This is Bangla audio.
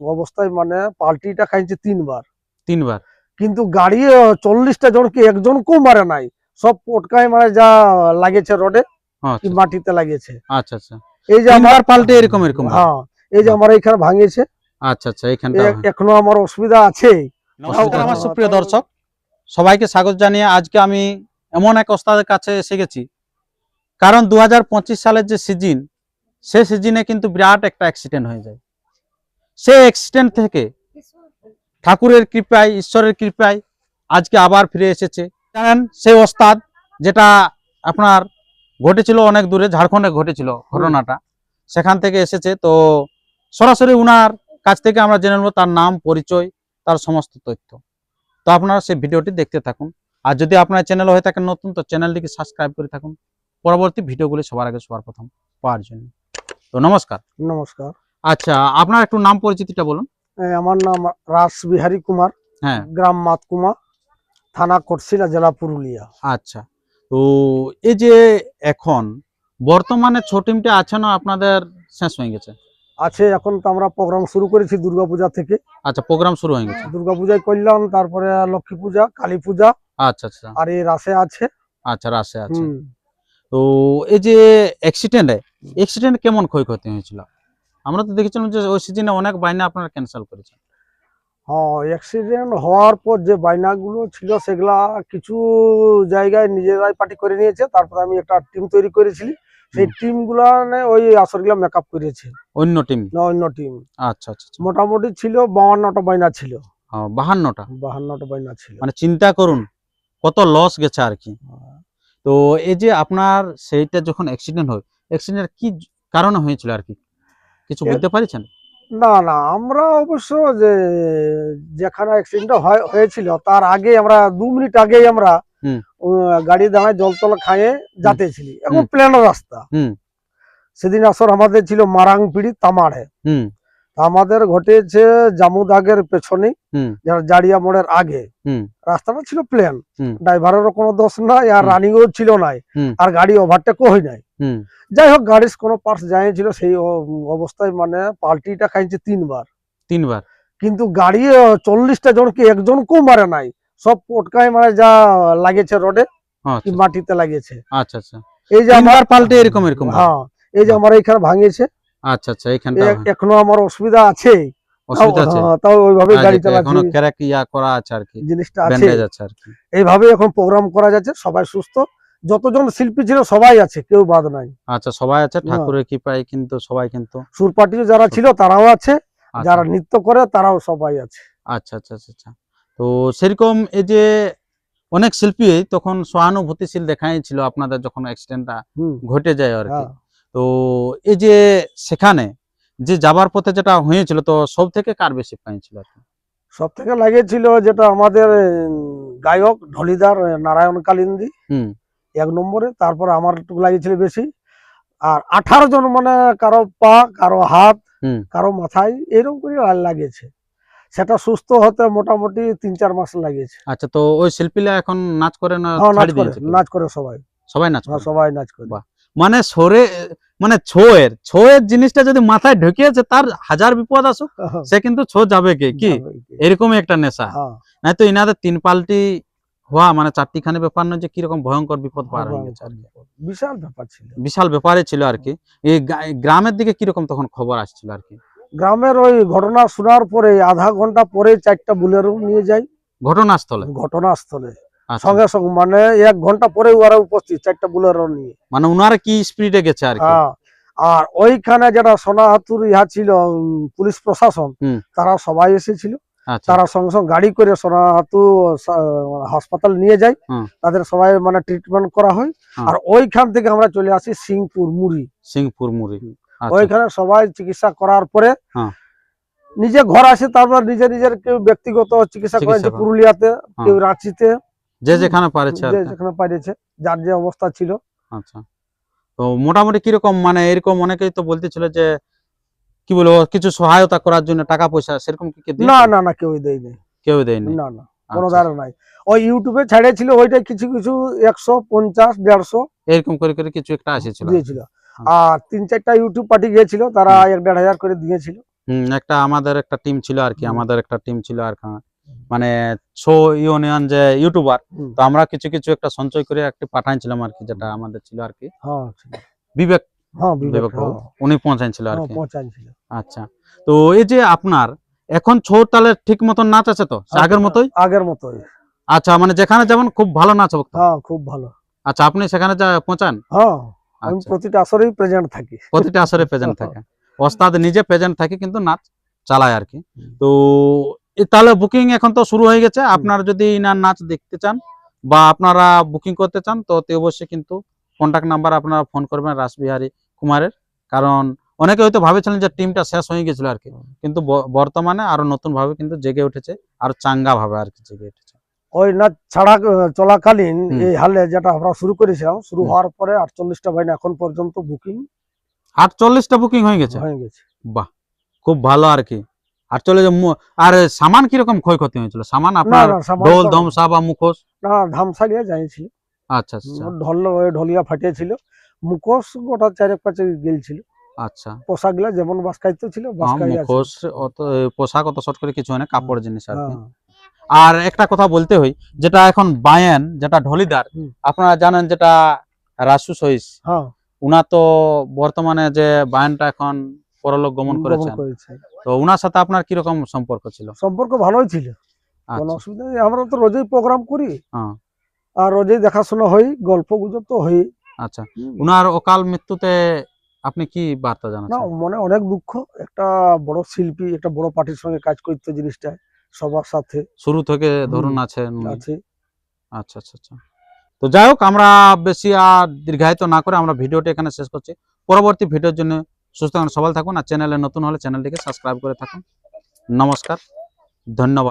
অবস্থায় মানে পাল্টিটা খাইছে তিনবার। তিনবার? কিন্তু গাড়ি চল্লিশটা জনকে একজনকেও মারে নাই। সব পটকায় মানে যা লাগেছে রোডে আচ্ছা। মাটিতে লাগিয়েছে আচ্ছা আচ্ছা। এই যে আমার পাল্টে এরকম এরকম হ্যাঁ এই যে আমার এখানে ভাঙিয়েছে আচ্ছা আচ্ছা এইখানটা এ- এখনও আমার অসুবিধা আছে। নমস্কার আমার সুপ্রিয় দর্শক সবাইকে স্বাগত জানিয়ে আজকে আমি এমন এক ওস্তাদের কাছে এসে গেছি। কারণ দু হাজার পঁচিশ সালের যে সিজন সে সিজনে কিন্তু বিরাট একটা অ্যাক্সিডেন্ট হয়ে যায়। সেই অ্যাক্সিডেন্ট থেকে ঠাকুরের কৃপায়, ঈশ্বরের কৃপায় আজকে আবার ফিরে এসেছে। জানেন, সেই ওস্তাদ যেটা আপনার ঘটেছিল অনেক দূরে, ঝাড়খণ্ডে ঘটেছিল ঘটনাটা, সেখান থেকে এসেছে। তো সরাসরি উনার কাছ থেকে আমরা জেনে নেব তার নাম, পরিচয়, তার সমস্ত তথ্য। তো আপনারা সেই ভিডিওটি দেখতে থাকুন। আর যদি আপনার চ্যানেল হয়ে থাকেন নতুন, তো চ্যানেলটিকে সাবস্ক্রাইব করে থাকুন। পরবর্তী ভিডিওগুলি সবার আগে সবার প্রথম পাওয়ার জন্য। তো নমস্কার। নমস্কার। আচ্ছা আপনার একটু নাম পরিচিতিটা বলুন। আমার নাম রাস বিহারী কুমার হ্যাঁ। গ্রাম মাতকুমা থানা কটশিলা জেলা পুরুলিয়া। আচ্ছা তো এই যে এখন বর্তমানে ছ টিমটা আছে না আপনাদের শেষ হয়ে গেছে? আছে এখন তো আমরা প্রোগ্রাম শুরু করেছি দুর্গাপূজা থেকে। আচ্ছা প্রোগ্রাম শুরু হয়ে গেছে। দুর্গাপূজায় করলাম তারপরে লক্ষ্মী পূজা কালী পূজা আচ্ছা আচ্ছা। আর এই রাসে আছে। আচ্ছা রাশে আছে। তো এই যে অ্যাক্সিডেন্টে অ্যাক্সিডেন্ট কেমন ক্ষয়ক্ষতি হয়েছিল? আমরা তো দেখেছিলাম যে ওই সিজনে অনেক বাইনা আপনারা ক্যান্সেল করেছেন। হ্যাঁ অ্যাক্সিডেন্ট হওয়ার পর যে বাইনাগুলো ছিল সেগুলা কিছু জায়গায় নিজেরাই পার্টি করে নিয়েছে তারপরে আমি একটা টিম তৈরি করেছিলি। সেই হুম। টিমগুলা ওই আসরগুলা মেকআপ করেছে। অন্য টিম না অন্য টিম আচ্ছা আচ্ছা আচ্ছা। মোটামুটি ছিল বাহান্নটা বাইনা ছিল। বাহান্নটা? বাহান্নটা বাইনা ছিল। মানে চিন্তা করুন কত লস গেছে আর কি। তো এই যে আপনার সেইটা যখন অ্যাক্সিডেন্ট হয় অ্যাক্সিডেন্ট কি কারণে হয়েছিল আর কি? কিছু বুঝতে পারছেন? না না আমরা অবশ্য যে যেখানে অ্যাক্সিডেন্ট হয়েছিল তার আগে আমরা দু মিনিট আগেই আমরা গাড়ি দাঁড়ায় জলতলা খাইয়ে যাতেছিলি হুম। প্লেন রাস্তা। সেদিন আসর আমাদের ছিল মারাং পিড়ি তামাড়ে। আমাদের ঘটেছে জামুদাগের পেছনে জাড়িয়া মোড়ের আগে। রাস্তাটা ছিল প্লেন হুম। ড্রাইভারেরও কোনো দোষ নাই আর হুম। রানিংও ছিল নাই। আর গাড়ি ওভারটেকও হয় নাই। যাই হোক গাড়ির কোনো পার্টস যাইছিল সেই অবস্থায় মানে পাল্টিটা খাইছে তিনবার। তিনবার? কিন্তু গাড়ি চল্লিশটা জনকে একজনকেও মারে নাই। সব পটকায় মানে যা লাগেছে রোডে আচ্ছা। মাটিতে লাগিয়েছে। আচ্ছা আচ্ছা। এই যে আমার পাল্টে এরকম এরকম হ্যাঁ এই যে আমার এখানে ভাঙিয়েছে আচ্ছা আচ্ছা এইখানটা এ- এখনও আমার অসুবিধা আছে। অসুবিধা আছে? হ্যাঁ, তাও ওইভাবে গাড়ি এখনও চালাচ্ছি। ক্র্যাক ইয়া করা আছে আর কি জিনিসটা আছে। ব্যান্ডেজ আছে আর কি। এইভাবে এখন প্রোগ্রাম করা যাচ্ছে সবাই সুস্থ। যতজন শিল্পী ছিল সবাই আছে কেউ বাদ নাই। আচ্ছা সবাই আছে হ্যাঁ। ঠাকুরের কৃপায় কিন্তু সবাই কিন্তু সুরপাটিও যারা ছিল তারাও আছে। আচ্ছা, যারা নৃত্য করে তারাও সবাই আছে। আচ্ছা আচ্ছা আচ্ছা আচ্ছা। তো সেরকম এই যে অনেক শিল্পী তখন সহানুভূতিশীল দেখাইছিল আপনাদের যখন অ্যাক্সিডেন্টটা ঘটে যায় আর কি। হ্যাঁ। তো এই যে সেখানে যে যাবার পথে যেটা হয়েছিল তো সব থেকে কার বেশি পাইছিল সব থেকে লাগিয়েছিল যেটা আমাদের গায়ক ঢলিদার নারায়ণ কালিন্দি হুম। এক নম্বরে তারপর আমার লাগিয়েছিল বেশি। আর আঠারো জন মানে কারও পা কারও হাত হুম। কারও মাথায় এরকম করে লাগিয়েছে। সেটা সুস্থ হতে মোটামুটি তিন চার মাস লাগিয়েছে। আচ্ছা তো ওই শিল্পীরা এখন নাচ করে না হ্যাঁ নাচ করে নাচ করে সবাই। সবাই নাচ হ্যাঁ সবাই নাচ করে। মানে সরে মানে ছোয়ের ছোয়ের জিনিসটা যদি মাথায় ঢুকিয়েছে তার হাজার বিপদ আসুক সে কিন্তু ছো যাবে কে? কি? এরকমই একটা নেশা। হ্যাঁ। নাই তো ইনাদের তিন পাল্টি হওয়া মানে চারটিখানি ব্যাপার নয় যে কীরকম ভয়ঙ্কর বিপদ পার হয়ে গেছে আর বিশাল ব্যাপার ছিল। বিশাল ব্যাপারে ছিল আর কি। এই গ্রামের দিকে কীরকম তখন খবর আসছিল আর কি? গ্রামের ওই ঘটনা শোনার পরে আধা ঘণ্টা পরে চারটা বুলেরো নিয়ে যাই। ঘটনাস্থলে? ঘটনাস্থলে। সঙ্গে সঙ্গে মানে এক ঘণ্টা পরে ওরা উপস্থিত চারটা বুলেরও নিয়ে। মানে উনারা কি স্পিডে গেছে আর কি? হ্যাঁ আর ওইখানে যেটা সোনাহাতুর ইহা ছিল পুলিশ প্রশাসন তারা সবাই এসেছিল। আচ্ছা। তারা সঙ্গে সঙ্গে গাড়ি করে সোনাহাতু হাসপাতাল নিয়ে যায়। তাদের সবাই মানে ট্রিটমেন্ট করা হয়। আর ওইখান থেকে আমরা চলে আসি সিংপুর মুড়ি। সিংপুর মুড়ি। আচ্ছা। ওইখানে সবাই চিকিৎসা করার পরে হ্যাঁ। নিজে ঘর আসে তারপর নিজে নিজের কেউ ব্যক্তিগত চিকিৎসা করেছে পুরুলিয়াতে কেউ রাঁচিতে। যে যেখানে পারেছে যে যেখানে পাইছে যার যে অবস্থা ছিল। আচ্ছা। তো মোটামুটি কীরকম মানে এরকম অনেকেই তো বলতেছিল যে কি বলব কিছু সহায়তা করার জন্য টাকা পয়সা সেরকম কি না না না কেউ দেয়নি। কেউ দেয়নি? না না কোনো আচ্ছা, ধারা নাই। ওই ইউটিউবে ছাড়িয়েছিল ওইটা কিছু কিছু একশো পঞ্চাশ দেড়শো এরকম করে করে কিছু একটা আসেছিল। দিয়েছিল। আর তিন চারটা ইউটিউব পার্টি গিয়েছিল তারা এক দেড় হাজার করে দিয়েছিল। হুম একটা আমাদের একটা টিম ছিল আর কি আমাদের একটা টিম ছিল আর কি। মানে শো ইউনিয়ন যে ইউটিউবার তো আমরা কিছু কিছু একটা সঞ্চয় করে একটি পাঠাইছিলাম আর কি যেটা আমাদের ছিল আর কি। হ্যাঁ বিবেক হ্যাঁ বিবেক হ্যাঁ, উনি পৌঁছাইছিল আর কি। আচ্ছা তো এই যে আপনার এখন ছৌ তালে ঠিক মতন নাচ আছে তো? আগের মতোই? আগের মতোই। আচ্ছা মানে যেখানে যেমন খুব ভালো নাচ হবে। হ্যাঁ খুব ভালো। আচ্ছা আপনি সেখানে যা পৌঁছান? হ্যাঁ আমি আচ্ছা। প্রতিটা আসরেই প্রেজেন্ট থাকি। প্রতিটা আসরে প্রেজেন্ট থাকে। ওস্তাদ নিজে প্রেজেন্ট থাকে কিন্তু নাচ চালায় আর কি। তো তাহলে বুকিং এখন তো শুরু হয়ে গেছে। আপনারা যদি ইনার নাচ দেখতে চান বা আপনারা বুকিং করতে চান তো অতি অবশ্যই কিন্তু কন্ট্যাক্ট নাম্বার আপনারা ফোন করবেন রাসবিহারী কুমারের। কারণ অনেকে হয়তো ভাবেছিলেন যে টিমটা শেষ হয়ে গেছিল আর কি। কিন্তু বর্তমানে আরও নতুন ভাবে কিন্তু জেগে উঠেছে আর চাঙ্গা ভাবে আর কি জেগে উঠেছে। ওই নাচ ছাড়া চলাকালীন এই হালে যেটা আমরা শুরু করেছিলাম শুরু হওয়ার পরে আটচল্লিশটা বাইনা এখন পর্যন্ত বুকিং আটচল্লিশটা বুকিং হয়ে গেছে? হয়ে গেছে। বাহ! খুব ভালো আর কি। আটচল্লিশ আর সামান কীরকম ক্ষয়ক্ষতি হয়েছিল? সামান আপনার ঢোল ধমসা বা মুখোশ? না ধামসালিয়া যাইছিল। আচ্ছা আচ্ছা। ঢল ঢলিয়া ফাটিয়েছিল। মুখোশ গোটা চারেক পাঁচে গেলছিল। আচ্ছা। পোশাকগুলা যেমন বাসকাইতে ছিল হ্যাঁ, বাসকাই মুখোশ অত পোশাক অত শর্ট করে কিছু হয় না কাপড় জিনিস আর কি। হ্যাঁ, আর একটা কথা বলতে হই যেটা এখন বায়ান যেটা ঢলিদার আপনারা জানেন যেটা রাসু সহিস হ্যাঁ। উনা তো বর্তমানে যে বায়ানটা এখন পরলোক গমন করেছেন। করেছে তো ওনার সাথে আপনার কীরকম সম্পর্ক ছিল? সম্পর্ক ভালোই ছিল। কোনো আচ্ছা। অসুবিধা নেই। আমরা তো রোজই প্রোগ্রাম করি। হ্যাঁ। আর রোজই দেখাশোনা হই গল্প গুজব তো হই। আচ্ছা। উনার অকাল মৃত্যুতে আপনি কি বার্তা না জানাচ্ছেন? মনে অনেক দুঃখ। একটা বড় শিল্পী একটা বড় পার্টির সঙ্গে কাজ করতে জিনিসটা সবার সাথে। শুরু থেকে ধরুন আছেন। আছে। আচ্ছা আচ্ছা আচ্ছা। তো যাই হোক আমরা বেশি আর দীর্ঘায়িত না করে আমরা ভিডিওটি এখানে শেষ করছি। পরবর্তী ভিডিওর জন্য সুস্থ থাকুন সবাই থাকুন আর চ্যানেলে নতুন হলে চ্যানেলটিকে সাবস্ক্রাইব করে থাকুন। নমস্কার ধন্যবাদ।